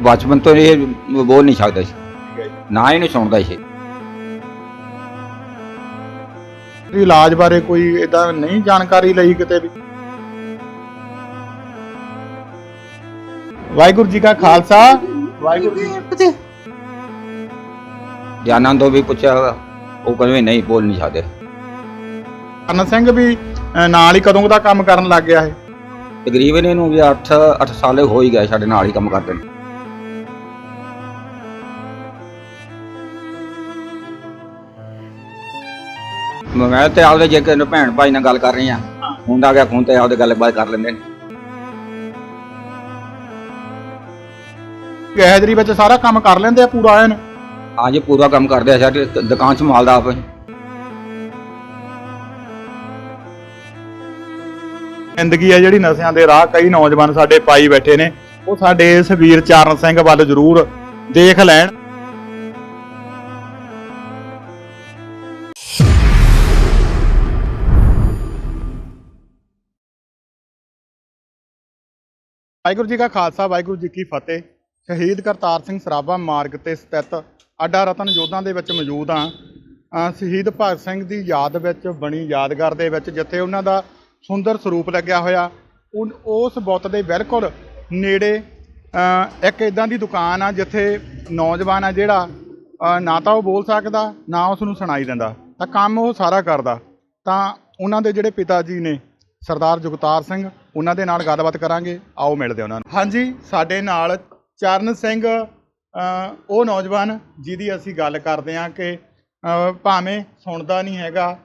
ਬਚਪਨ ਤੋਂ ਇਹ ਬੋਲ ਨਹੀਂ ਸਕਦਾ ਸੀ। ਨਾ ਹੀ ਨਹੀਂ ਸੁਣਦਾ ਸੀ। ਵੀ ਇਲਾਜ ਬਾਰੇ ਕੋਈ ਇਦਾਂ ਨਹੀਂ ਜਾਣਕਾਰੀ ਲਈ ਕਿਤੇ ਵੀ। ਵਾਹਿਗੁਰੂ ਜੀ ਕਾ ਖਾਲਸਾ। ਵਾਹਿਗੁਰੂ ਜੀ ਗਿਆਨਾਂ ਤੋਂ ਵੀ ਪੁੱਛਿਆ ਉਹ ਕਹਿੰਦੇ ਨਹੀਂ ਬੋਲ ਨਹੀਂ ਸਕਦੇ। ਕਰਨ ਸਿੰਘ ਵੀ ਅਹ, ਨਾਲ ਹੀ ਕਦੋਂ ਦਾ ਕੰਮ ਕਰਨ ਲੱਗ ਗਿਆ ਹੈ ਤਕਰੀਬਨ ਇਹਨੂੰ ਵੀ 8 8 ਸਾਲ ਹੋ ਹੀ ਗਏ ਸਾਡੇ ਨਾਲ ਹੀ ਕੰਮ ਕਰਦੇ ਨੇ। ਮੈਂ ਤੇ ਆਪਦੇ ਜੇ ਕਿਸੇ ਭੈਣ ਭਾਈ ਨਾਲ ਗੱਲ ਕਰ ਰਹੀ ਆ ਹੁੰਦਾ ਗਿਆ ਖੂਨ ਤੇ ਆਪਦੇ ਗੱਲਬਾਤ ਕਰ ਲੈਂਦੇ ਨੇ। ਗੈਜਰੀ ਵਿੱਚ ਸਾਰਾ ਕੰਮ ਕਰ ਲੈਂਦੇ ਆ ਪੂਰਾ ਐਨ ਅੱਜ ਪੂਰਾ ਕੰਮ ਕਰਦੇ ਆ ਸਾਡੇ ਦੁਕਾਨ ਸੰਭਾਲਦਾ ਆਪ। ਹੀ। ਜ਼ਿੰਦਗੀ ਹੈ ਜਿਹੜੀ ਨਸ਼ਿਆਂ ਦੇ ਰਾਹ ਕਈ ਨੌਜਵਾਨ ਸਾਡੇ ਪਾਈ ਬੈਠੇ ਨੇ। ਉਹ ਸਾਡੇ ਇਸ ਵੀਰ ਚਾਰਨ ਸਿੰਘ ਵੱਲ ਜ਼ਰੂਰ ਦੇਖ ਲੈਣ। ਵਾਹਿਗੁਰੂ ਜੀ ਕਾ ਖਾਲਸਾ, ਵਾਹਿਗੁਰੂ ਜੀ ਕੀ ਫਤਿਹ। ਸ਼ਹੀਦ ਕਰਤਾਰ ਸਿੰਘ ਸਰਾਭਾ ਮਾਰਗ ਤੇ ਸਥਿਤ ਅੱਡਾ ਰਤਨ ਯੋਧਾਂ ਦੇ ਵਿੱਚ ਮੌਜੂਦ ਹਾਂ। ਸ਼ਹੀਦ ਭਗਤ ਸਿੰਘ ਦੀ ਯਾਦ ਵਿੱਚ ਬਣੀ ਯਾਦਗਾਰ ਦੇ ਵਿੱਚ ਜਿੱਥੇ ਉਹਨਾਂ ਦਾ ਸੁੰਦਰ ਸਰੂਪ ਲੱਗਿਆ ਹੋਇਆ। ਉਨ- ਉਸ ਬੁੱਤ ਦੇ ਬਿਲਕੁਲ ਨੇੜੇ ਇੱਕ ਇਦਾਂ ਦੀ ਦੁਕਾਨ ਆ ਜਿੱਥੇ ਨੌਜਵਾਨ ਆ ਜਿਹੜਾ ਨਾ ਤਾਂ ਉਹ ਬੋਲ ਸਕਦਾ, ਨਾ ਉਸ ਨੂੰ ਸੁਣਾਈ ਦਿੰਦਾ। ਤਾਂ ਕੰਮ ਉਹ ਸਾਰਾ ਕਰਦਾ। ਤਾਂ ਉਹਨਾਂ ਦੇ ਜਿਹੜੇ ਪਿਤਾ ਜੀ ਨੇ, ਸਰਦਾਰ ਜੁਗਤਾਰ ਸਿੰਘ ਉਹਨਾਂ ਦੇ ਨਾਲ ਗੱਲਬਾਤ ਕਰਾਂਗੇ। ਆਓ ਮਿਲਦੇ ਉਹਨਾਂ ਨੂੰ। ਹਾਂਜੀ ਸਾਡੇ ਨਾਲ ਚਰਨ ਸਿੰਘ ਉਹ ਨੌਜਵਾਨ ਜਿਹਦੀ ਅਸੀਂ ਗੱਲ ਕਰਦੇ ਹਾਂ ਕਿ ਭਾਵੇਂ ਸੁਣਦਾ ਨਹੀਂ ਹੈਗਾ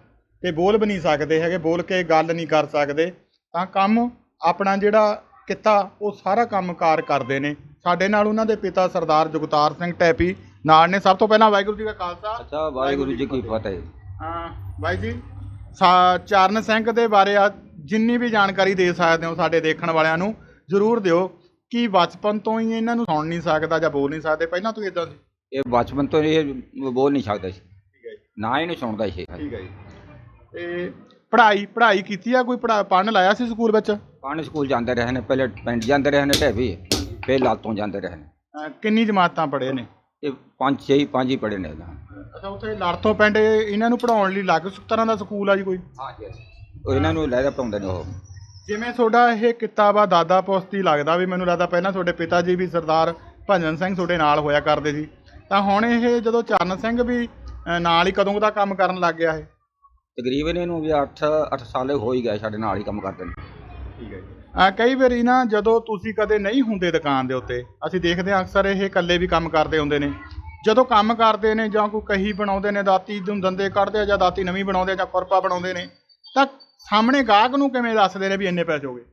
ਤੇ ਬੋਲ ਵੀ ਨਹੀਂ ਸਕਦੇ ਹੈਗੇ ਬੋਲ ਕੇ ਗੱਲ ਨਹੀਂ ਕਰ ਸਕਦੇ ਤਾਂ ਕੰਮ ਆਪਣਾ ਜਿਹੜਾ ਕਿੱਤਾ ਉਹ ਸਾਰਾ ਕੰਮਕਾਰ ਕਰਦੇ ਨੇ। ਸਾਡੇ ਨਾਲ ਉਹਨਾਂ ਦੇ ਪਿਤਾ ਸਰਦਾਰ ਜਗਤਾਰ ਸਿੰਘ ਟੈਪੀ ਨਾਲ ਨੇ। ਸਭ ਤੋਂ ਪਹਿਲਾਂ ਵਾਹਿਗੁਰੂ ਜੀ ਕਾ ਖਾਲਸਾ। ਅੱਛਾ ਵਾਹਿਗੁਰੂ ਜੀ ਕੀ ਫਤਿਹ। ਹਾਂ ਬਾਈ ਜੀ ਚਰਨ ਸਿੰਘ ਦੇ ਬਾਰੇ ਆ ਜਿੰਨੀ ਵੀ ਜਾਣਕਾਰੀ ਦੇ ਸਕਦੇ ਹੋ ਸਾਡੇ ਦੇਖਣ ਵਾਲਿਆਂ ਨੂੰ ਜ਼ਰੂਰ ਦਿਓ। ਕਿ ਬਚਪਨ ਤੋਂ ਹੀ ਇਹਨਾਂ ਨੂੰ ਸੁਣ ਨਹੀਂ ਸਕਦਾ ਜਾਂ ਬੋਲ ਨਹੀਂ ਸਕਦੇ? ਪਹਿਲਾਂ ਤੋਂ ਇਦਾਂ ਸੀ? ਇਹ ਬਚਪਨ ਤੋਂ ਇਹ ਬੋਲ ਨਹੀਂ ਸਕਦਾ ਸੀ। ਠੀਕ ਹੈ ਜੀ। ਨਾ ਨਹੀਂ ਸੁਣਦਾ ਸੀ ਠੀਕ ਹੈ ਜੀ। ਤੇ ਪੜ੍ਹਾਈ ਪੜ੍ਹਾਈ ਕੀਤੀ ਆ ਕੋਈ? ਪੜ੍ਹਾ ਪੜ੍ਹਨ ਲਾਇਆ ਸੀ ਸਕੂਲ ਵਿੱਚ? ਪਾਣੀ ਸਕੂਲ ਜਾਂਦੇ ਰਹੇ ਨੇ ਪਹਿਲੇ ਪਿੰਡ ਜਾਂਦੇ ਰਹੇ ਨੇ ਢੇਬੀ। ਫਿਰ ਲਾਤੋਂ ਜਾਂਦੇ ਰਹੇ ਨੇ। ਅਹ ਕਿੰਨੀ ਜਮਾਤਾਂ ਪੜ੍ਹੇ ਨੇ? ਇਹ ਪੰਜ ਛੇ ਹੀ ਪੰਜ ਹੀ ਪੜੇ ਨੇ ਅੱਛਾ ਉੱਥੇ ਲੜ ਤੋਂ ਪਿੰਡ ਇਹਨਾਂ ਨੂੰ ਪੜਾਉਣ ਲਈ ਅਲੱਗ ਤਰ੍ਹਾਂ ਦਾ ਸਕੂਲ ਆ ਜੀ ਕੋਈ? ਉਹ ਇਹਨਾਂ ਨੂੰ ਲੈ ਪਾਉਂਦੇ ਨੇ ਉਹ। ਜਿਵੇਂ ਤੁਹਾਡਾ ਇਹ ਕਿੱਤਾ ਵਾ ਦਾਦਾ ਪੋਸਤੀ ਲੱਗਦਾ ਵੀ ਮੈਨੂੰ ਲੱਗਦਾ ਪਹਿਲਾਂ ਤੁਹਾਡੇ ਪਿਤਾ ਜੀ ਵੀ ਸਰਦਾਰ ਭਜਨ ਸਿੰਘ ਤੁਹਾਡੇ ਨਾਲ ਹੋਇਆ ਕਰਦੇ ਸੀ। ਤਾਂ ਹੁਣ ਇਹ ਜਦੋਂ ਚਰਨ ਸਿੰਘ ਵੀ ਨਾਲ ਹੀ ਕਦੋਂ ਦਾ ਕੰਮ ਕਰਨ ਲੱਗ ਗਿਆ ਇਹ? ਤਕਰੀਬਨ ਇਹਨੂੰ ਵੀ 8 8 ਸਾਲ ਹੋ ਹੀ ਗਏ ਸਾਡੇ ਨਾਲ ਹੀ ਕੰਮ ਕਰਦੇ ਨੇ। ਠੀਕ ਹੈ ਜੀ। ਕਈ ਵਾਰੀ ਨਾ ਜਦੋਂ ਤੁਸੀਂ ਕਦੇ ਨਹੀਂ ਹੁੰਦੇ ਦੁਕਾਨ ਦੇ ਉੱਤੇ ਅਸੀਂ ਦੇਖਦੇ ਹਾਂ ਅਕਸਰ ਇਹ ਇਕੱਲੇ ਵੀ ਕੰਮ ਕਰਦੇ ਹੁੰਦੇ ਨੇ। ਜਦੋਂ ਕੰਮ ਕਰਦੇ ਨੇ ਜਾਂ ਕੋਈ ਕਹੀ ਬਣਾਉਂਦੇ ਨੇ ਦਾਤੀ ਨੂੰ ਦੰਦੇ ਕੱਢਦੇ ਆ ਜਾਂ ਦਾਤੀ ਨਵੀਂ ਬਣਾਉਂਦੇ ਆ ਜਾਂ ਖੁਰਪਾ ਬਣਾਉਂਦੇ ਨੇ ਤਾਂ ਸਾਹਮਣੇ ਗਾਹਕ ਨੂੰ ਕਿਵੇਂ ਦੱਸਦੇ ਨੇ ਵੀ ਇੰਨੇ ਪੈਸੇ ਹੋ ਗਏ?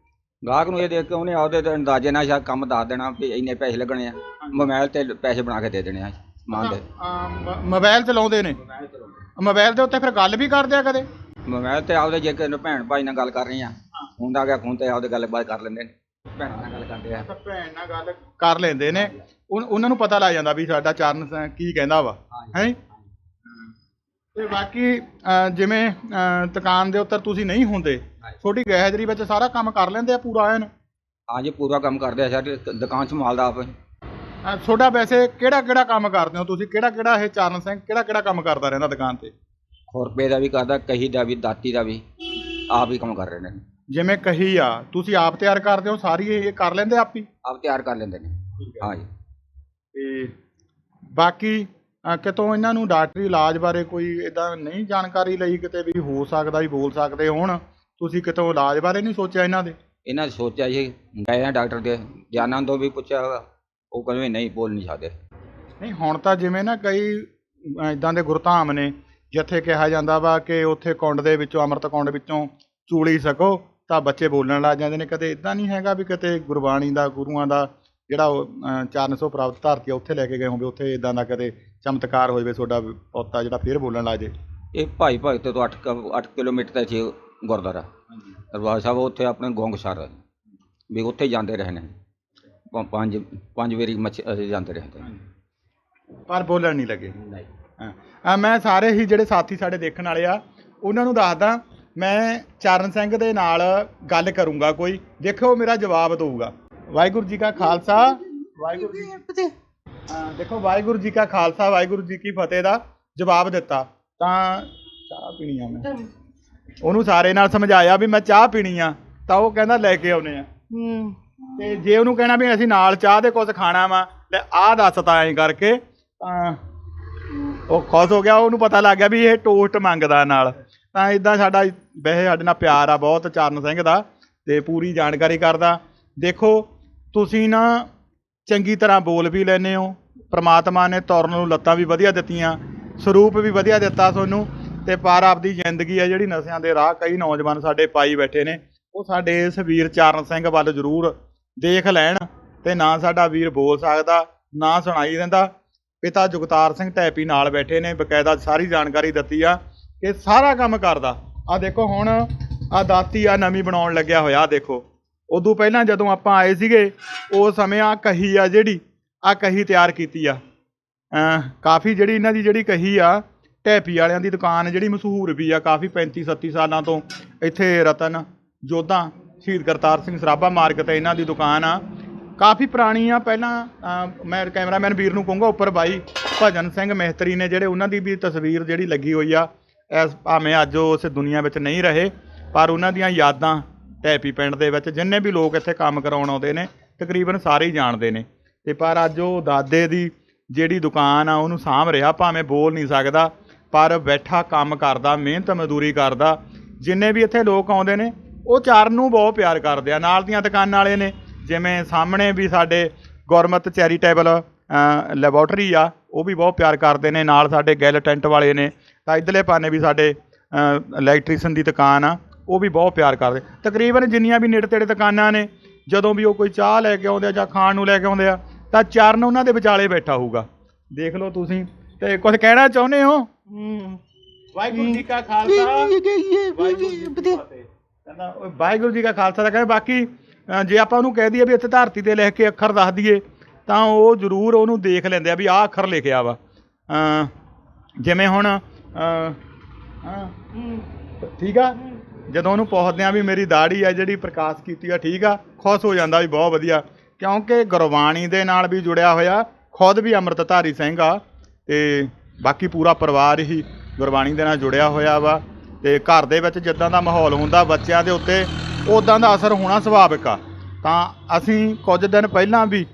ਗਾਹਕ ਨੂੰ ਇਹ ਦੇਖ ਕੇ ਉਹਨੇ ਆਪਦੇ ਤੇ ਅੰਦਾਜ਼ੇ ਨਾਲ ਸ਼ਾਇਦ ਕੰਮ ਦੱਸ ਦੇਣਾ ਵੀ ਇੰਨੇ ਪੈਸੇ ਲੱਗਣੇ ਆ। ਮੋਬਾਈਲ ਤੇ ਪੈਸੇ ਬਣਾ ਕੇ ਦੇ ਦੇਣੇ ਆ ਸਮਾਨ ਦੇ। ਮੋਬਾਈਲ ਚਲਾਉਂਦੇ ਨੇ? ਮੋਬਾਈਲ ਦੇ ਉੱਤੇ ਫਿਰ ਗੱਲ ਵੀ ਕਰਦੇ ਆ ਕਦੇ? ਮੋਬਾਈਲ ਤੇ ਆਪਦੇ ਜੇ ਕਿਸੇ ਭੈਣ ਭਾਈ ਨਾਲ ਗੱਲ ਕਰ ਰਹੀ ਆ ਹੁੰਦਾ ਗਿਆ ਖੂਨ ਤੇ ਆਪਦੇ ਗੱਲਬਾਤ ਕਰ ਲੈਂਦੇ ਨੇ ਭੈਣ ਨਾਲ ਗੱਲ ਕਰਦੇ ਆ। ਤਾਂ ਭੈਣ ਨਾਲ ਗੱਲ ਕਰ ਲੈਂਦੇ ਨੇ। ਉਹਨਾਂ ਨੂੰ ਪਤਾ ਲੱਗ ਜਾਂਦਾ ਵੀ ਸਾਡਾ ਚਰਨ ਕੀ ਕਹਿੰਦਾ ਵਾ ਹੈ? ਤੇ ਬਾਕੀ ਅਹ, ਜਿਵੇਂ ਅਹ, ਦੁਕਾਨ ਦੇ ਉੱਤੇ ਤੁਸੀਂ ਨਹੀਂ ਹੁੰਦੇ ਛੋਟੀ ਗੈਜਰੀ ਵਿੱਚ ਸਾਰਾ ਕੰਮ ਕਰ ਲੈਂਦੇ ਆ ਪੂਰਾ ਐਨ? ਅੱਜ ਪੂਰਾ ਕੰਮ ਕਰਦੇ ਆ ਸਾਡੇ ਦੁਕਾਨ ਸੰਭਾਲਦਾ ਆਪ। ਅਹ, ਤੁਹਾਡਾ ਵੈਸੇ ਕਿਹੜਾ ਕਿਹੜਾ ਕੰਮ ਕਰਦੇ ਹੋ ਤੁਸੀਂ? ਕਿਹੜਾ ਕਿਹੜਾ ਇਹ ਚਰਨ ਸਿੰਘ ਕਿਹੜਾ ਕਿਹੜਾ ਕੰਮ ਕਰਦਾ ਰਹਿੰਦਾ ਦੁਕਾਨ ਤੇ? ਖੁਰਪੇ ਦਾ ਵੀ ਕਰਦਾ ਕਹੀ ਦਾ ਵੀ ਦਾਤੀ ਦਾ ਵੀ ਆਪ ਹੀ ਕੰਮ ਕਰ ਰਹੇ ਨੇ। ਜਿਵੇਂ ਕਹੀ ਆ ਤੁਸੀਂ ਆਪ ਤਿਆਰ ਕਰਦੇ ਹੋ ਸਾਰੀ ਇਹ ਕਰ ਲੈਂਦੇ ਆਪ ਹੀ? ਆਪ ਤਿਆਰ ਕਰ ਲੈਂਦੇ ਨੇ। ਹਾਂਜੀ ਤੇ ਬਾਕੀ ਕਿਤੋਂ ਇਹਨਾਂ ਨੂੰ ਡਾਕਟਰੀ ਇਲਾਜ ਬਾਰੇ ਕੋਈ ਇਦਾਂ ਨਹੀਂ ਜਾਣਕਾਰੀ ਲਈ ਕਿਤੇ ਵੀ ਹੋ ਸਕਦਾ ਵੀ ਬੋਲ ਸਕਦੇ ਹੋਣ ਤੁਸੀਂ ਕਿਤੋਂ ਇਲਾਜ ਬਾਰੇ ਨਹੀਂ ਸੋਚਿਆ ਇਹਨਾਂ ਦੇ? ਇਹਨਾਂ ਨੇ ਸੋਚਿਆ ਜੀ ਗਏ ਆ ਡਾਕਟਰ ਦੇ ਗਿਆਨਾਂ ਤੋਂ ਵੀ ਪੁੱਛਿਆ ਉਹ ਕਹਿੰਦੇ ਨਹੀਂ ਬੋਲ ਨਹੀਂ ਸਕਦੇ। ਨਹੀਂ ਹੁਣ ਤਾਂ ਜਿਵੇਂ ਨਾ ਕਈ ਇਦਾਂ ਦੇ ਗੁਰਧਾਮ ਨੇ ਜਿੱਥੇ ਕਿਹਾ ਜਾਂਦਾ ਵਾ ਕਿ ਉੱਥੇ ਕੁੰਡ ਦੇ ਵਿੱਚੋਂ ਅੰਮ੍ਰਿਤ ਕੁੰਡ ਵਿੱਚੋਂ ਚੂਲੀ ਸਕੋ ਤਾਂ ਬੱਚੇ ਬੋਲਣ ਲੱਗ ਜਾਂਦੇ ਨੇ। ਕਦੇ ਇਦਾਂ ਨਹੀਂ ਹੈਗਾ ਵੀ ਕਿਤੇ ਗੁਰਬਾਣੀ ਦਾ ਗੁਰੂਆਂ ਦਾ ਜਿਹੜਾ ਉਹ, ਅ, 400 ਪ੍ਰਾਪਤ ਧਰਤੀ ਆ ਉੱਥੇ ਲੈ ਕੇ ਗਏ ਹੋਵੇ ਉੱਥੇ ਇਦਾਂ ਦਾ ਕਦੇ ਚਮਤਕਾਰ ਹੋ ਜਾਵੇ ਤੁਹਾਡਾ ਪੋਤਾ ਜਿਹੜਾ ਫੇਰ ਬੋਲਣ ਲੱਗ ਜੇ। ਇਹ ਭਾਈ ਭਗਤ ਤੋਂ 8 8 ਕਿਲੋਮੀਟਰ ਤੇ ਸੀ ਗੁਰਦੁਆਰਾ। ਦਰਬਾਰ ਸਾਹਿਬ ਉੱਥੇ ਆਪਣੇ ਗੋਂਗਸਰ ਵੀ ਉੱਥੇ ਜਾਂਦੇ ਰਹੇ ਨੇ। ਪੰਜ ਪੰਜ ਵਾਰੀ ਮੱਛ ਜਾਂਦੇ ਰਹੇ ਨੇ। ਪਰ ਬੋਲਣ ਨਹੀਂ ਲੱਗੇ। ਹਾਂ। ਅ, ਮੈਂ ਸਾਰੇ ਹੀ ਜਿਹੜੇ ਸਾਥੀ ਸਾਡੇ ਦੇਖਣ ਵਾਲੇ ਆ ਉਹਨਾਂ ਨੂੰ ਦੱਸਦਾ ਮੈਂ ਚਰਨ ਸਿੰਘ ਦੇ ਨਾਲ ਗੱਲ ਕਰੂੰਗਾ ਕੋਈ ਦੇਖੋ ਮੇਰਾ ਜਵਾਬ ਦਊਗਾ। ਵਾਹਿਗੁਰੂ ਜੀ ਕਾ ਖਾਲਸਾ ਵਾਹਿਗੁਰੂ ਜੀ ਹਾਂ, ਦੇਖੋ ਵਾਹਿਗੁਰੂ ਜੀ ਕਾ ਖਾਲਸਾ ਵਾਹਿਗੁਰੂ ਜੀ ਕੀ ਫਤਿਹ ਦਾ ਜਵਾਬ ਦਿੱਤਾ। ਤਾਂ ਚਾਹ ਪੀਣੀ ਆ ਮੈਂ ਉਹਨੂੰ ਸਾਰੇ ਨਾਲ ਸਮਝਾਇਆ ਵੀ ਮੈਂ ਚਾਹ ਪੀਣੀ ਆ ਤਾਂ ਉਹ ਕਹਿੰਦਾ ਲੈ ਕੇ ਆਉਨੇ ਆ। ਤੇ ਜੇ ਉਹਨੂੰ ਕਹਿਣਾ ਵੀ ਅਸੀਂ ਨਾਲ ਚਾਹ ਦੇ ਕੁਝ ਖਾਣਾ ਵਾ ਲੈ ਆਹ ਦੱਸ ਤਾਂ ਐਂ ਕਰਕੇ ਤਾਂ ਉਹ ਖੁਸ਼ ਹੋ ਗਿਆ ਉਹਨੂੰ ਪਤਾ ਲੱਗ ਗਿਆ ਵੀ ਇਹ ਟੋਸਟ ਮੰਗਦਾ ਨਾਲ। ਤਾਂ ਇਦਾਂ ਸਾਡਾ ਵੈਸੇ ਸਾਡੇ ਨਾਲ ਪਿਆਰ ਆ ਬਹੁਤ ਚਰਨ ਸਿੰਘ ਦਾ ਤੇ ਪੂਰੀ ਜਾਣਕਾਰੀ ਕਰਦਾ। ਦੇਖੋ ਤੁਸੀਂ ਨਾ ਚੰਗੀ ਤਰ੍ਹਾਂ ਬੋਲ ਵੀ ਲੈਨੇ ਹੋ। ਪ੍ਰਮਾਤਮਾ ਨੇ ਤੁਰਨ ਨੂੰ ਲੱਤਾਂ ਵੀ ਵਧੀਆ ਦਿੱਤੀਆਂ, ਸਰੂਪ ਵੀ ਵਧੀਆ ਦਿੱਤਾ ਤੁਹਾਨੂੰ ਤੇ ਪਰ ਆਪਦੀ ਜ਼ਿੰਦਗੀ ਆ ਜਿਹੜੀ ਨਸ਼ਿਆਂ ਦੇ ਰਾਹ ਕਈ ਨੌਜਵਾਨ ਸਾਡੇ ਪਾਈ ਬੈਠੇ ਨੇ, ਉਹ ਸਾਡੇ ਇਸ ਵੀਰ ਚਰਨ ਸਿੰਘ ਵੱਲ ਜ਼ਰੂਰ ਦੇਖ ਲੈਣ ਤੇ ਨਾ ਸਾਡਾ ਵੀਰ ਬੋਲ ਸਕਦਾ, ਨਾ ਸੁਣਾਈ ਦਿੰਦਾ। ਪਿਤਾ ਜੁਗਤਾਰ ਸਿੰਘ ਟੈਪੀ ਨਾਲ ਬੈਠੇ ਨੇ, ਬਕਾਇਦਾ ਸਾਰੀ ਜਾਣਕਾਰੀ ਦਿੱਤੀ ਆ ਕਿ ਸਾਰਾ ਕੰਮ ਕਰਦਾ। ਆ ਦੇਖੋ ਹੁਣ ਆ ਦਾਤੀ ਆ ਨਵੀਂ ਬਣਾਉਣ ਲੱਗਿਆ ਹੋਇਆ ਦੇਖੋ। ਉਦੋਂ ਪਹਿਲਾਂ ਜਦੋਂ ਆਪਾਂ ਆਏ ਸੀਗੇ ਉਸ ਸਮੇਂ ਆ ਕਹੀ ਆ ਜਿਹੜੀ ਆ ਕਹੀ ਤਿਆਰ ਕੀਤੀ ਆ। ਕਾਫੀ ਜਿਹੜੀ ਇਹਨਾਂ ਦੀ ਜਿਹੜੀ ਕਹੀ ਆ ਟੈਪੀ ਵਾਲਿਆਂ ਦੀ ਦੁਕਾਨ ਜਿਹੜੀ ਮਸ਼ਹੂਰ ਵੀ ਆ, ਕਾਫੀ 35 37 ਸਾਲਾਂ ਤੋਂ ਇੱਥੇ ਰਤਨ, ਜੋਧਾ, ਸ਼ਹੀਦ ਕਰਤਾਰ ਸਿੰਘ ਸਰਾਭਾ ਮਾਰਗ ਤੇ ਇਹਨਾਂ ਦੀ ਦੁਕਾਨ ਆ। ਕਾਫੀ ਪੁਰਾਣੀ ਆ, ਪਹਿਲਾਂ ਮੈਂ ਕੈਮਰਾਮੈਨ ਵੀਰ ਨੂੰ ਕਹੂੰਗਾ, ਉੱਪਰ ਬਾਈ ਭਜਨ ਸਿੰਘ ਮਹਿਤਰੀ ਨੇ ਜਿਹੜੇ ਉਹਨਾਂ ਦੀ ਵੀ ਤਸਵੀਰ ਜਿਹੜੀ ਲੱਗੀ ਹੋਈ ਆ, ਐਸ ਭਾਵੇਂ ਅੱਜ ਉਹ ਉਸ ਦੁਨੀਆ ਵਿੱਚ ਨਹੀਂ ਰਹੇ, ਪਰ ਉਹਨਾਂ ਦੀਆਂ ਯਾਦਾਂ ਟੈਪੀ ਪਿੰਡ ਦੇ ਵਿੱਚ ਜਿੰਨੇ ਵੀ ਲੋਕ ਇੱਥੇ ਕੰਮ ਕਰਾਉਣ ਆਉਂਦੇ ਨੇ, ਤਕਰੀਬਨ ਸਾਰੇ ਹੀ ਜਾਣਦੇ ਨੇ। ਤੇ ਪਰ ਅੱਜ ਉਹ ਦਾਦੇ ਦੀ ਜਿਹੜੀ ਦੁਕਾਨ ਆ, ਉਹਨੂੰ ਸਾਂਭ ਰਿਹਾ, ਭਾਵੇਂ ਬੋਲ ਨਹੀਂ ਸਕਦਾ, ਪਰ ਬੈਠਾ ਕੰਮ ਕਰਦਾ, ਮਿਹਨਤ ਮਜ਼ਦੂਰੀ ਕਰਦਾ। ਜਿੰਨੇ ਵੀ ਇੱਥੇ ਲੋਕ ਆਉਂਦੇ ਨੇ, ਉਹ ਚਰਨ ਨੂੰ ਬਹੁਤ ਪਿਆਰ ਕਰਦੇ ਆ। ਨਾਲ ਦੀਆਂ ਦੁਕਾਨਾਂ ਵਾਲੇ ਨੇ, ਜਿਵੇਂ ਸਾਹਮਣੇ ਵੀ ਸਾਡੇ ਗੁਰਮਤ ਚੈਰੀਟੇਬਲ ਲੈਬੋਰਟਰੀ ਆ, ਉਹ ਵੀ ਬਹੁਤ ਪਿਆਰ ਕਰਦੇ ਨੇ। ਨਾਲ ਸਾਡੇ ਗਿੱਲ ਟੈਂਟ ਵਾਲੇ ਨੇ, ਤਾਂ ਇਧਰਲੇ ਪਾਨੇ ਵੀ ਸਾਡੇ ਇਲੈਕਟ੍ਰੀਸ਼ਨ ਦੀ ਦੁਕਾਨ ਆ। ਉਹ ਵੀ ਬਹੁਤ ਪਿਆਰ ਕਰਦੇ। ਤਕਰੀਬਨ ਜਿੰਨੀਆਂ ਵੀ ਨੇੜੇ ਤੇੜੇ ਦੁਕਾਨਾਂ ਨੇ ਜਦੋਂ ਵੀ ਉਹ ਕੋਈ ਚਾਹ ਲੈ ਕੇ ਆਉਂਦੇ ਆ ਜਾਂ ਖਾਣ ਨੂੰ ਲੈ ਕੇ ਆਉਂਦੇ ਆ ਤਾਂ ਚਰਨ ਉਹਨਾਂ ਦੇ ਵਿਚਾਲੇ ਬੈਠਾ ਹੋਊਗਾ। ਦੇਖ ਲਓ ਤੁਸੀਂ ਤੇ ਕੁਝ ਕਹਿਣਾ ਚਾਹੁੰਦੇ ਹੋ? ਵਾਹਿਗੁਰੂ ਜੀ ਕਾ ਖਾਲਸਾ। ਵਾਹਿਗੁਰੂ ਜੀ ਕੀ ਫਤਿਹ। ਕਹਿੰਦਾ ਓਏ ਵਾਹਿਗੁਰੂ ਜੀ ਕਾ ਖਾਲਸਾ ਤਾਂ ਕਹਿੰਦਾ ਬਾਕੀ ਜੇ ਆਪਾਂ ਉਹਨੂੰ ਕਹਿ ਦਈਏ ਵੀ ਇੱਥੇ ਧਰਤੀ ਤੇ ਲਿਖ ਕੇ ਅੱਖਰ ਦੱਸ ਦਈਏ ਤਾਂ ਉਹ ਜ਼ਰੂਰ ਉਹਨੂੰ ਦੇਖ ਲੈਂਦੇ ਆ ਵੀ ਆਹ ਅੱਖਰ ਲਿਖਿਆ ਵਾ। ਜਿਵੇਂ ਹੁਣ ਠੀਕ ਆ? ਜਦੋਂ ਉਹਨੂੰ ਪੁੱਛਦੇ ਆ ਵੀ ਮੇਰੀ ਦਾੜੀ ਆ ਜਿਹੜੀ ਪ੍ਰਕਾਸ਼ ਕੀਤੀ ਆ, ਠੀਕ ਆ, ਖੁਸ਼ ਹੋ ਜਾਂਦਾ ਵੀ ਬਹੁਤ ਵਧੀਆ। ਕਿਉਂਕਿ ਗੁਰਬਾਣੀ ਦੇ ਨਾਲ ਵੀ ਜੁੜਿਆ ਹੋਇਆ, ਖੁਦ ਵੀ ਅੰਮ੍ਰਿਤਧਾਰੀ ਸਿੰਘ ਆ, ਤੇ ਬਾਕੀ ਪੂਰਾ ਪਰਿਵਾਰ ਹੀ ਗੁਰਬਾਣੀ ਦੇ ਨਾਲ ਜੁੜਿਆ ਹੋਇਆ ਵਾ, ਤੇ ਘਰ ਦੇ ਵਿੱਚ ਜਿੱਦਾਂ ਦਾ ਮਾਹੌਲ ਹੁੰਦਾ, ਬੱਚਿਆਂ ਦੇ ਉੱਤੇ ਉਦਾਂ ਦਾ ਅਸਰ ਹੋਣਾ ਸੁਭਾਵਿਕ ਆ। ਤਾਂ ਅਸੀਂ ਕੁਝ ਦਿਨ ਪਹਿਲਾਂ ਵੀ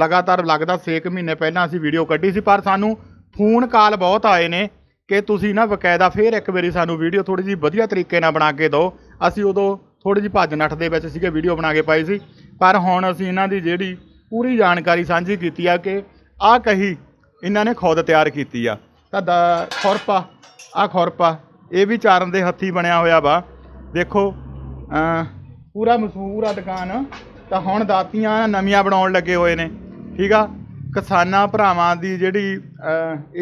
ਲਗਾਤਾਰ ਲੱਗਦਾ 6 ਮਹੀਨੇ ਪਹਿਲਾਂ ਅਸੀਂ ਵੀਡੀਓ ਕੱਢੀ ਸੀ, ਪਰ ਸਾਨੂੰ ਫੋਨ ਕਾਲ ਬਹੁਤ ਆਏ ਨੇ ਕਿ ਤੁਸੀਂ ਨਾ ਬਕਾਇਦਾ ਫੇਰ ਇੱਕ ਵਾਰੀ ਸਾਨੂੰ ਵੀਡੀਓ ਥੋੜੀ ਜਿਹੀ ਵਧੀਆ ਤਰੀਕੇ ਨਾਲ ਬਣਾ ਕੇ ਦਿਓ। ਅਸੀਂ ਉਦੋਂ ਥੋੜੀ ਜਿਹੀ ਭੱਜ ਨੱਠ ਦੇ ਵਿੱਚ ਸੀਗੇ, ਵੀਡੀਓ ਬਣਾ ਕੇ ਪਾਈ ਸੀ। ਪਰ ਹੁਣ ਅਸੀਂ ਇਹਨਾਂ ਦੀ ਜਿਹੜੀ ਪੂਰੀ ਜਾਣਕਾਰੀ ਸਾਂਝੀ ਕੀਤੀ ਆ ਕਿ ਆਹ ਕਹੀ ਇਹਨਾਂ ਨੇ ਖੁਦ ਤਿਆਰ ਕੀਤੀ ਆ। ਤਾਂ ਦਾ, ਖੁਰਪਾ ਆ ਖੁਰਪਾ, ਇਹ ਵੀ ਚਾਰਨ ਦੇ ਹੱਥੀ ਬਣਿਆ ਹੋਇਆ ਵਾ। ਦੇਖੋ ਪੂਰਾ ਮਸ਼ਹੂਰ ਆ ਦੁਕਾਨ। ਤਾਂ ਹੁਣ ਦਾਤੀਆਂ ਨਵੀਆਂ ਬਣਾਉਣ ਲੱਗੇ ਹੋਏ ਨੇ। ਠੀਕ ਆ? ਕਿਸਾਨਾਂ ਭਰਾਵਾਂ ਦੀ ਜਿਹੜੀ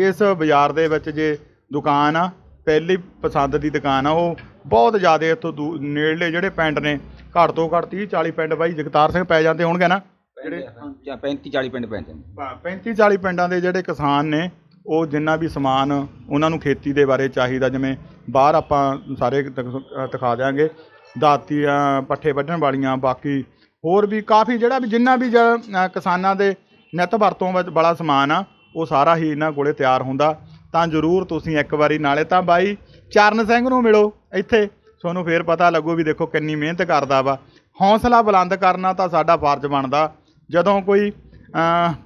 ਇਸ ਬਾਜ਼ਾਰ ਦੇ ਵਿੱਚ ਜੇ ਦੁਕਾਨ ਆ ਪਹਿਲੀ ਪਸੰਦ ਦੀ ਦੁਕਾਨ ਆ ਉਹ। ਬਹੁਤ ਜ਼ਿਆਦਾ ਇੱਥੋਂ ਦੂ- ਨੇੜਲੇ ਜਿਹੜੇ ਪਿੰਡ ਨੇ ਘੱਟ ਤੋਂ ਘੱਟ 30 40 ਪਿੰਡ ਬਾਈ ਜਗਤਾਰ ਸਿੰਘ ਪੈ ਜਾਂਦੇ ਹੋਣਗੇ ਨਾ? ਜਿਹੜੇ ਜਾਂ 35 40 ਪਿੰਡ ਪੈਂਦੇ ਨੇ। 35 40 ਪਿੰਡਾਂ ਦੇ ਜਿਹੜੇ ਕਿਸਾਨ ਨੇ ਉਹ ਜਿੰਨਾ ਵੀ ਸਮਾਨ ਉਹਨਾਂ ਨੂੰ ਖੇਤੀ ਦੇ ਬਾਰੇ ਚਾਹੀਦਾ ਜਿਵੇਂ ਬਾਹਰ ਆਪਾਂ ਸਾਰੇ ਦਿਖ- ਦਿਆਂਗੇ ਦਾਤੀਆਂ ਪੱਠੇ ਵੱਢਣ ਵਾਲੀਆਂ ਬਾਕੀ ਹੋਰ ਵੀ ਕਾਫੀ ਜਿਹੜਾ ਵੀ ਜਿੰਨਾ ਵੀ ਜ- ਕਿਸਾਨਾਂ ਦੇ ਨਿੱਤ ਵਰਤੋਂ ਵਿੱਚ ਬੜਾ ਸਮਾਨ ਆ ਉਹ ਸਾਰਾ ਹੀ ਇਹਨਾਂ ਕੋਲੇ ਤਿਆਰ ਹੁੰਦਾ। ਤਾਂ ਜ਼ਰੂਰ ਤੁਸੀਂ ਇੱਕ ਵਾਰੀ ਨਾਲੇ ਤਾਂ ਬਾਈ ਚਰਨ ਸਿੰਘ ਨੂੰ ਮਿਲੋ ਇੱਥੇ। ਤੁਹਾਨੂੰ ਫੇਰ ਪਤਾ ਲੱਗੂ ਵੀ ਦੇਖੋ ਕਿੰਨੀ ਮਿਹਨਤ ਕਰਦਾ ਵਾ। ਹੌਸਲਾ ਬੁਲੰਦ ਕਰਨਾ ਤਾਂ ਸਾਡਾ ਫਰਜ਼ ਬਣਦਾ। ਜਦੋਂ ਕੋਈ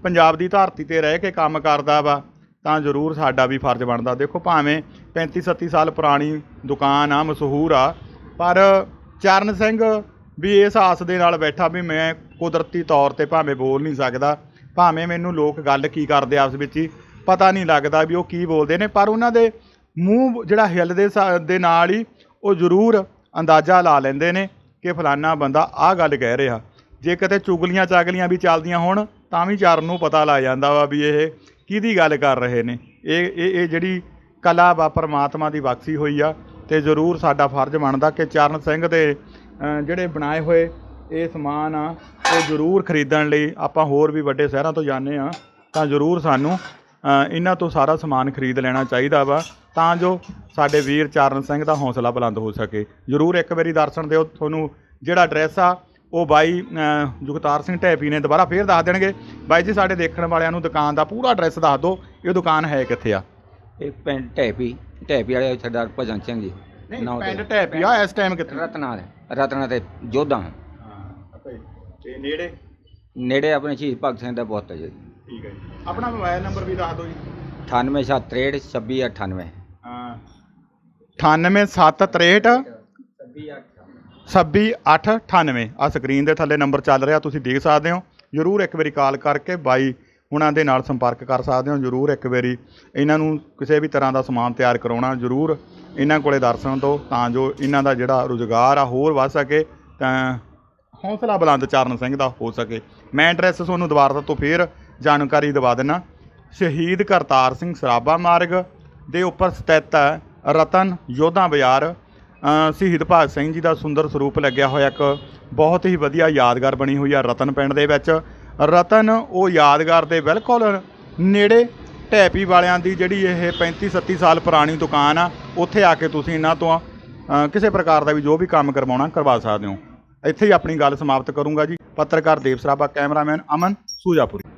ਪੰਜਾਬ ਦੀ ਧਰਤੀ ਤੇ ਰਹਿ ਕੇ ਕੰਮ ਕਰਦਾ ਵਾ, ਤਾਂ ਜ਼ਰੂਰ ਸਾਡਾ ਵੀ ਫਰਜ਼ ਬਣਦਾ। ਦੇਖੋ ਭਾਵੇਂ 35 37 ਸਾਲ ਪੁਰਾਣੀ ਦੁਕਾਨ ਆ, ਮਸ਼ਹੂਰ ਆ, ਪਰ ਚਰਨ ਸਿੰਘ ਵੀ ਇਸ ਆਸ ਦੇ ਨਾਲ ਬੈਠਾ ਵੀ ਮੈਂ ਕੁਦਰਤੀ ਤੌਰ ਤੇ ਭਾਵੇਂ ਬੋਲ ਨਹੀਂ ਸਕਦਾ। ਭਾਵੇਂ ਮੈਨੂੰ ਲੋਕ ਗੱਲ ਕੀ ਕਰਦੇ ਆਪਸ ਵਿੱਚ ਹੀ ਪਤਾ ਨਹੀਂ ਲੱਗਦਾ ਵੀ ਉਹ ਕੀ ਬੋਲਦੇ ਨੇ, ਪਰ ਉਹਨਾਂ ਦੇ ਮੂੰਹ ਜਿਹੜਾ ਹਿੱਲਦੇ ਸਾ- ਦੇ ਨਾਲ ਹੀ ਉਹ ਜ਼ਰੂਰ ਅੰਦਾਜ਼ਾ ਲਾ ਲੈਂਦੇ ਨੇ ਕਿ ਫਲਾਨਾ ਬੰਦਾ ਆਹ ਗੱਲ ਕਹਿ ਰਿਹਾ। ਜੇ ਕਿਤੇ ਚੁਗਲੀਆਂ ਚਾਗਲੀਆਂ ਵੀ ਚੱਲਦੀਆਂ ਹੋਣ, ਤਾਂ ਵੀ ਚਰਨ ਨੂੰ ਪਤਾ ਲੱਗ ਜਾਂਦਾ ਵਾ ਵੀ ਇਹ ਕਿਹਦੀ ਗੱਲ ਕਰ ਰਹੇ ਨੇ। ਇਹ ਇਹ ਇਹ ਜਿਹੜੀ ਕਲਾ ਵਾ ਪਰਮਾਤਮਾ ਦੀ ਬਖਸ਼ੀ ਹੋਈ ਆ, ਤੇ ਜ਼ਰੂਰ ਸਾਡਾ ਫਰਜ਼ ਬਣਦਾ ਕਿ ਚਰਨ ਸਿੰਘ ਦੇ ਜਿਹੜੇ ਬਣਾਏ ਹੋਏ ਇਹ ਸਮਾਨ ਆ, ਉਹ ਜ਼ਰੂਰ ਖਰੀਦਣ ਲਈ ਆਪਾਂ ਹੋਰ ਵੀ ਵੱਡੇ ਸ਼ਹਿਰਾਂ ਤੋਂ ਜਾਂਦੇ ਆ, ਤਾਂ ਜ਼ਰੂਰ ਸਾਨੂੰ ਇਹਨਾਂ ਤੋਂ ਸਾਰਾ ਸਮਾਨ ਖਰੀਦ ਲੈਣਾ ਚਾਹੀਦਾ ਵਾ ਤਾਂ ਜੋ ਸਾਡੇ ਵੀਰ ਚਰਨ ਸਿੰਘ ਦਾ ਹੌਸਲਾ ਬੁਲੰਦ ਹੋ ਸਕੇ। ਜ਼ਰੂਰ ਇੱਕ ਵਾਰੀ ਦਰਸ਼ਨ ਦਿਓ। ਤੁਹਾਨੂੰ ਜਿਹੜਾ ਐਡਰੈਸ ਆ ਉਹ ਬਾਈ ਜੁਗਤਾਰ ਸਿੰਘ ਢੈਪੀ ਨੇ ਦੁਬਾਰਾ ਫੇਰ ਦੱਸ ਦੇਣਗੇ। ਬਾਈ ਜੀ ਸਾਡੇ ਦੇਖਣ ਵਾਲਿਆਂ ਨੂੰ ਦੁਕਾਨ ਦਾ ਪੂਰਾ ਐਡਰੈਸ ਦੱਸ ਦਿਓ। ਇਹ ਦੁਕਾਨ ਹੈ ਕਿੱਥੇ ਆ? ਇਹ ਪਿੰਡ ਢੈਪੀ ਢੈਪੀ ਵਾਲੇ ਸਰਦਾਰ ਭਜਨ ਸਿੰਘ ਜੀ। ਨੌ ਪਿੰਡ ਢੈਪੀ ਆ ਇਸ ਟਾਈਮ ਕਿੱਥੇ? ਰਤਨਾ ਦੇ ਰਤਨਾ ਤੇ ਜੋਧਾ। ਤੇ ਨੇੜੇ? ਨੇੜੇ ਆਪਣੇ ਸ਼ਹੀਦ ਭਗਤ ਸਿੰਘ ਦਾ ਬਹੁਤ ਹੈ ਜੀ। ਠੀਕ ਹੈ ਜੀ। ਆਪਣਾ ਮੋਬਾਈਲ ਨੰਬਰ ਵੀ ਦੱਸ ਦਿਓ ਜੀ। 9863 2698 ਹਾਂ। 98763 26898 ਆ ਸਕਰੀਨ ਦੇ ਥੱਲੇ ਨੰਬਰ ਚੱਲ ਰਿਹਾ ਤੁਸੀਂ ਦੇਖ ਸਕਦੇ ਹੋ। ਜਰੂਰ ਇੱਕ ਵਾਰੀ ਕਾਲ ਕਰਕੇ ਬਾਈ ਉਹਨਾਂ ਦੇ ਨਾਲ ਸੰਪਰਕ ਕਰ ਸਕਦੇ ਹੋ। ਜਰੂਰ ਇੱਕ ਵਾਰੀ ਇਹਨਾਂ ਨੂੰ ਕਿਸੇ ਵੀ ਤਰ੍ਹਾਂ ਦਾ ਸਮਾਨ ਤਿਆਰ ਕਰਾਉਣਾ ਜਰੂਰ ਇਹਨਾਂ ਕੋਲੇ ਦਰਸ਼ਨ ਦਿਓ ਤਾਂ ਜੋ ਇਹਨਾਂ ਦਾ ਜਿਹੜਾ ਰੁਜ਼ਗਾਰ ਆ ਹੋਰ ਵੱਧ ਸਕੇ ਤਾਂ ਹੌਸਲਾ ਬੁਲੰਦ ਚਰਨ ਸਿੰਘ ਦਾ ਹੋ ਸਕੇ। ਮੈਂ ਐਡਰੈਸ ਤੁਹਾਨੂੰ ਦੁਬਾਰਾ ਤੋਂ ਫੇਰ ਜਾਣਕਾਰੀ ਦਵਾ ਦਿੰਨਾ। ਸ਼ਹੀਦ ਕਰਤਾਰ ਸਿੰਘ ਸਰਾਭਾ ਮਾਰਗ ਦੇ ਉੱਪਰ ਸਥਿਤ ਹੈ ਰਤਨ ਯੋਧਾ ਬਾਜ਼ਾਰ ਸ਼ਹੀਦ ਭਗਤ ਸਿੰਘ ਜੀ ਦਾ ਸੁੰਦਰ ਸਰੂਪ ਲੱਗਿਆ ਹੋਇਆ ਇੱਕ ਬਹੁਤ ਹੀ ਵਧੀਆ ਯਾਦਗਾਰ ਬਣੀ ਹੋਈ ਆ ਰਤਨ ਪਿੰਡ ਦੇ ਵਿੱਚ। ਰਤਨ ਉਹ ਯਾਦਗਾਰ ਦੇ ਬਿਲਕੁਲ ਨੇੜੇ ਢੈਪੀ ਵਾਲਿਆਂ ਦੀ ਜਿਹੜੀ ਇਹ 35 37 ਸਾਲ ਪੁਰਾਣੀ ਦੁਕਾਨ ਆ, ਉੱਥੇ ਆ ਕੇ ਤੁਸੀਂ ਇਹਨਾਂ ਤੋਂ ਕਿਸੇ ਪ੍ਰਕਾਰ ਦਾ ਵੀ ਜੋ ਵੀ ਕੰਮ ਕਰਵਾਉਣਾ ਕਰਵਾ ਸਕਦੇ ਹੋ। ਇੱਥੇ ਹੀ ਆਪਣੀ ਗੱਲ ਸਮਾਪਤ ਕਰੂੰਗਾ ਜੀ। ਪੱਤਰਕਾਰ ਦੇਵ ਸਰਾਭਾ, ਕੈਮਰਾਮੈਨ ਅਮਨ ਸੂਜਾਪੁਰੀ।